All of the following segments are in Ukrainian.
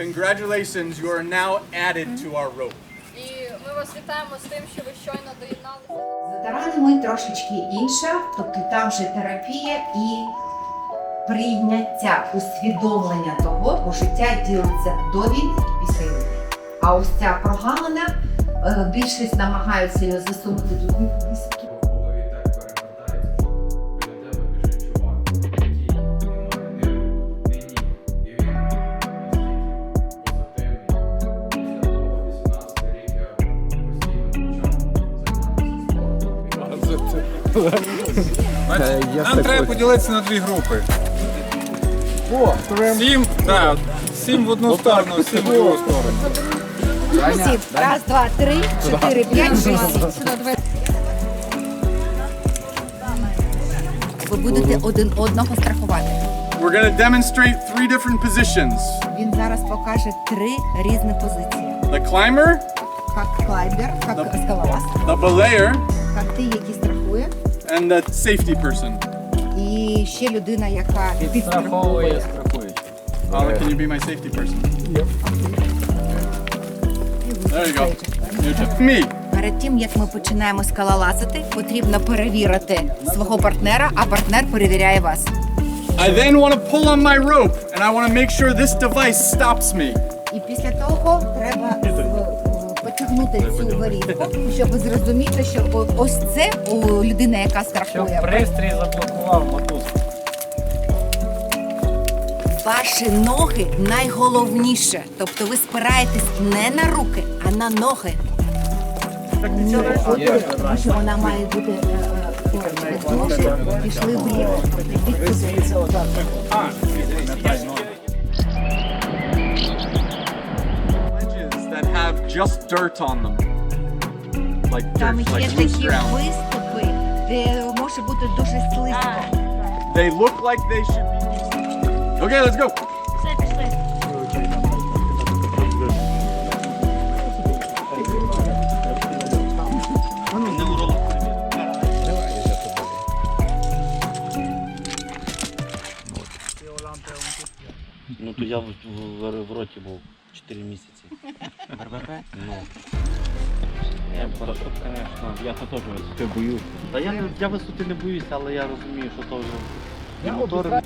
Congratulations, you are now added to our rope. І ми вас вітаємо з тим, що ви щойно доєдналися. З ветеранами трошечки інша, тобто там вже терапія і прийняття, усвідомлення того, бо життя ділиться до війни і після війни. А ось ця прогалина, е, більшість намагаються її засунути туди. Нам треба поділитися на дві групи. Сім, так, сім в одну сторону, сім в другу сторону. Всі. Раз, два, три, чотири, п'ять, шість, сім. Ви будете один одного страхувати. We're going to demonstrate three different positions. Він зараз покаже три різні позиції. The climber, Як клайбер, як скалолаз, the belayer, як ти, який страхує, and the safety person. і ще людина, яка Підстраховує, страхує. Ola, can you be my safety person? There you go. Your turn. Me. Перед тим як ми починаємо скалолазити, потрібно перевірити свого партнера, а партнер перевіряє вас. I then want to pull on my rope, and I want to make sure this device stops me. І після того треба е, цю варівку, щоб зрозуміти, що ось це у людини, яка страхує. Пристрій заблокував мотузку. Ваші ноги найголовніше. Тобто ви спираєтесь не на руки, а на ноги. Тому що вона має бути е, е, ножки пішли вліво. Ledges just dirt on them. Like Там dirt, є like loose такі ground. виступи, де може бути дуже слизько. They look like they should be. Okay, let's go. Ну то я в, в, в роті був 4 місяці. РБП? Ну. Я просто, звісно, я то теж висоти боюсь. Та я, не- я висоти не боюся, але я розумію, що то вже і мотори.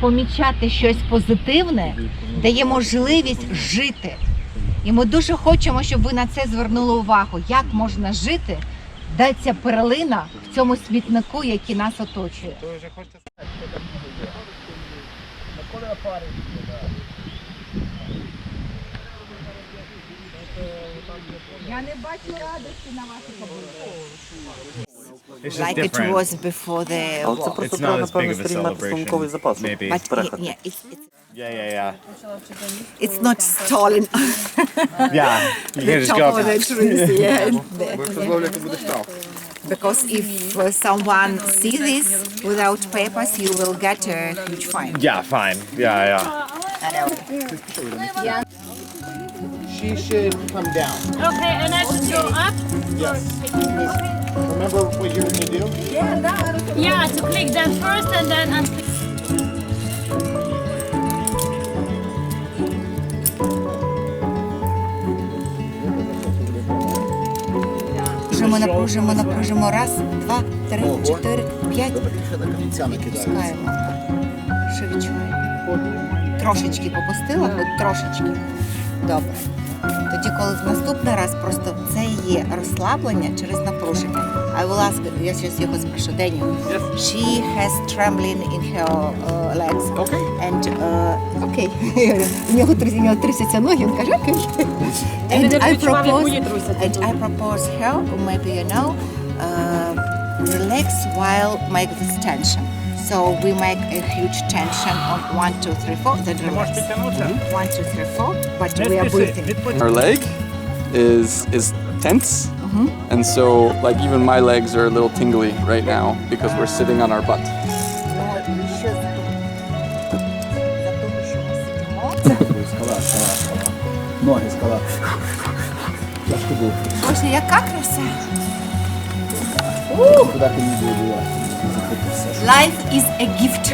Помічати щось позитивне дає можливість жити. І ми дуже хочемо, щоб ви на це звернули увагу, як можна жити, де ця перлина в цьому смітнику, який нас оточує. Я не бачу радості на ваших обличчях. It's just Like it different. was before the Але це war. просто It's треба, not as напевно, big of a стрім мати шлунковий celebration. запас. щоб Maybe. But перехати. yeah, it's, it's, Yeah, yeah, yeah. it's not stolen. Yeah. You can just top go of the up. trees, yeah. Якщо зловлять, то буде штраф. Because if uh, someone see this without papers, you will get a huge fine. Yeah, fine. Yeah, yeah. She should come down. Okay, and I should go up? Yes. Remember what you're gonna do? Yeah, to click that first and then unclick. Напружимо, напружимо, напружимо. Раз, два, три, чотири, п'ять. Пускаємо. Що відчуваємо? Трошечки попустила, от трошечки. Добре. Тоді, коли в наступний раз просто це є розслаблення через напруження. I will ask, я зараз його спрошу, Дені. She has trembling in her uh, legs. Okay. And, uh, okay. у нього тряс- у нього трясяться ноги, він каже, окей. And I propose, and I propose her, maybe you know, uh, relax while make this tension. So we make a huge tension on one, two, three, four, then relax. One, two, three, four, but we are breathing. Our leg is is tense, and so like even my legs are a little tingly right now because we're sitting on our butt. Ну, і що за того? За того, що ми сидимо. Скала, скала, скала. Ноги скала. Тяжко було. Боже, яка краса! Куди ти не було? Life is a gift.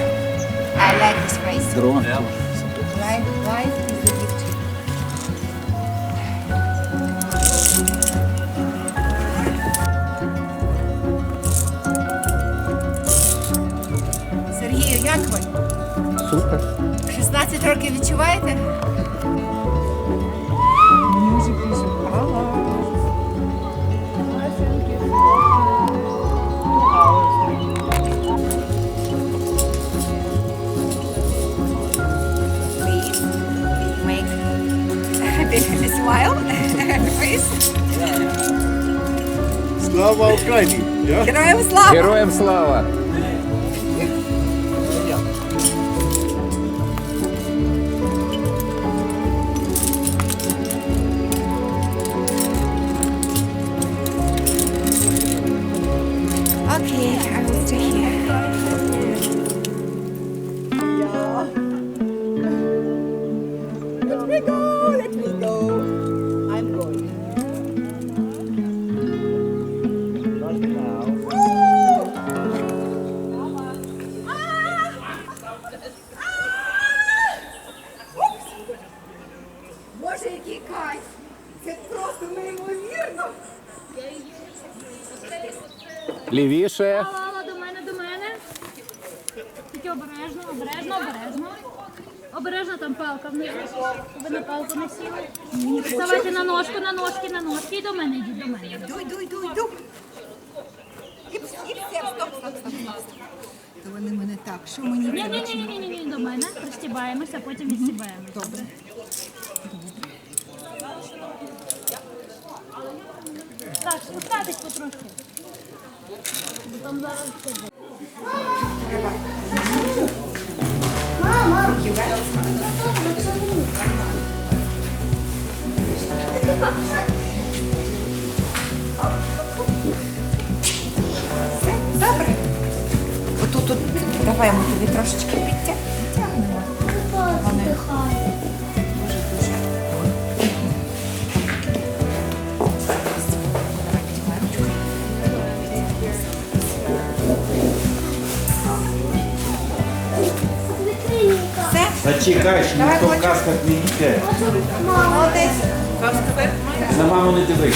I like this phrase. Life, life is a gift. Сергію, як ви? Супер. 16 років відчуваєте? Smile, face. Слава Україні! Героям слава! Героям слава! Okay, I will stay here. Let me go, let me Тільки обережно, обережно, обережно. Обережно там палка внизу. Ви на палку не сіли. Вставайте на ножку, на ножки, на ножки. І до мене йдіть, до мене. Йду, йду, йду, йду. І, все, стоп, стоп, стоп. То вони мене так, що мені Ні, ні, ні, ні, ні, ні, до мене. Пристібаємося, потім відстібаємося. Добре. Так, спускатись потрошки. Бо там зараз це буде. Все, добре. Отут, тут, давай ми тобі трошечки підтя- підтягнемо. Давай, ніхто в хочу. казках не йде. Молодець. На маму не дивись.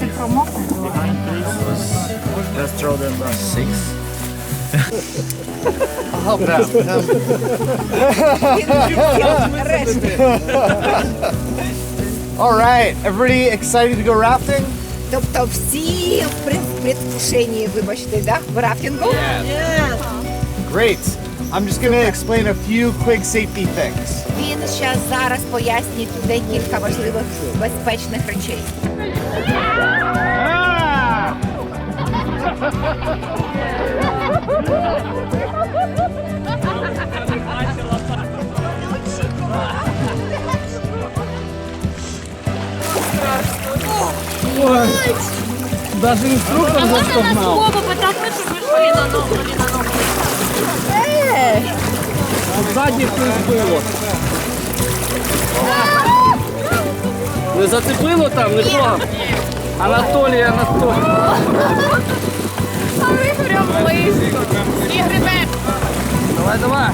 Ті можна. Папараці. Якщо це промокне, то Just throw them uh, six. All right, everybody excited to go rafting? Тобто всі в пред- предвкушенні, вибачте, да, в рафтингу? Great. I'm just going to explain a few quick safety things. Він ще зараз пояснить декілька важливих безпечних речей. Даже на спогнав. слово, так ми щоб на ногу, на ногу. Хтось збило. Не зацепило там, нікого? Анатолій, Анатолій. А ви прям близько. І грибе. Давай, давай.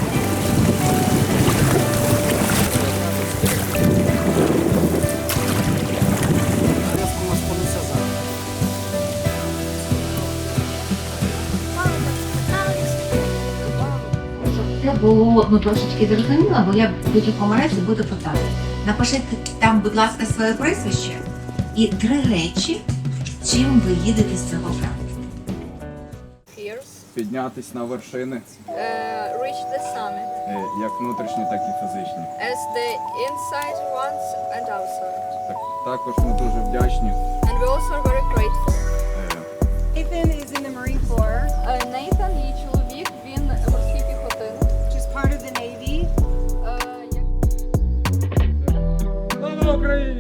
Було ну, трошечки зрозуміло, бо я в будь-якому разі буду питати. Напишіть там, будь ласка, своє прізвище і три речі, чим ви їдете з цього краю. Піднятись на вершини, Uh, reach the summit. е, як внутрішні, так і фізичні. As the inside ones and outside. Так, також ми дуже вдячні. And we also are very grateful. е, Nathan is in the Marine Corps, Uh, Нейтан, її ਰੋਕਣਾ ਜੀ